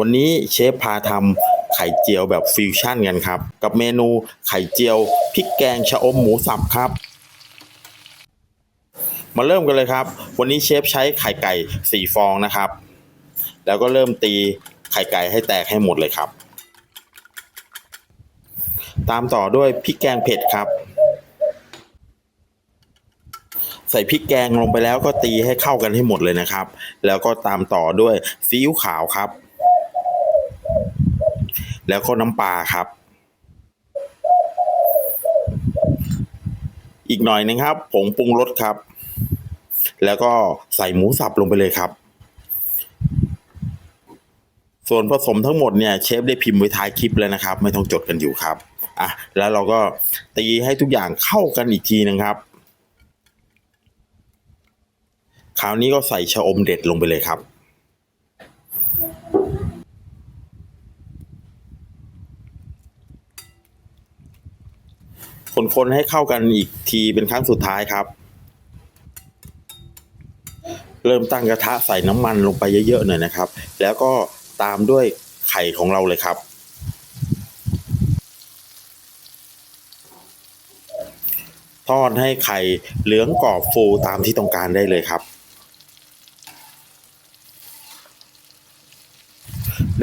วันนี้เชฟพาทำไข่เจียวแบบฟิวชั่นกันครับ กับเมนูไข่เจียวพริกแกงชะอมหมูสับครับ มาเริ่มกันเลยครับ วันนี้เชฟใช้ไข่ไก่สี่ฟองนะครับ แล้วก็เริ่มตีไข่ไก่ให้แตกให้หมดเลยครับ ตามต่อด้วยพริกแกงเผ็ดครับ ใส่พริกแกงลงไปแล้วก็ตีให้เข้ากันให้หมดเลยนะครับ แล้วก็ตามต่อด้วยซีอิ๊วขาวครับ แล้วก็น้ำปลาครับ อีกหน่อยนึงครับผงปรุงรสครับ แล้วก็ใส่หมูสับลงไปเลยครับ ส่วนผสมทั้งหมดเนี่ยเชฟได้พิมพ์ไว้ท้ายคลิปแล้วนะครับ ไม่ต้องจดกันอยู่ครับอะแล้วเราก็ตีให้ทุกอย่างเข้ากันอีกทีนึงครับ คราวนี้ก็ใส่ชะอมเด็ดลงไปเลยครับ คนให้เข้ากันอีกทีเป็นครั้งสุดท้ายครับ เริ่มตั้งกระทะใส่น้ำมันลงไปเยอะๆหน่อยนะครับ แล้วก็ตามด้วยไข่ของเราเลยครับ ทอดให้ไข่เหลืองกรอบฟูตามที่ต้องการได้เลยครับ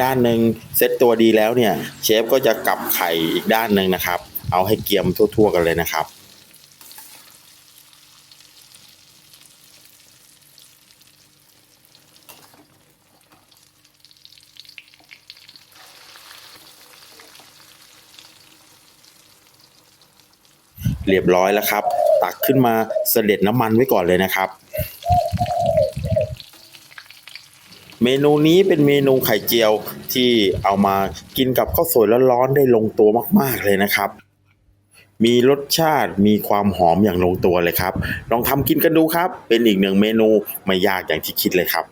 ด้านหนึ่งเซตตัวดีแล้วเนี่ย เชฟก็จะกลับไข่อีกด้านหนึ่งนะครับ เอาให้เกียมทั่ว ๆ กันเลยนะครับ เรียบร้อยแล้วครับ ตักขึ้นมาเสด็จน้ำมันไว้ก่อนเลยนะครับเมนูนี้เป็นเมนูไข่เจียวที่เอามากินกับข้าวสวยร้อนๆได้ลงตัวมากๆเลยนะครับ มีรสชาติมีความหอมอย่างลงตัวเลยครับ ลองทำกินกันดูครับ เป็นอีกหนึ่งเมนูไม่ยากอย่างที่คิดเลยครับ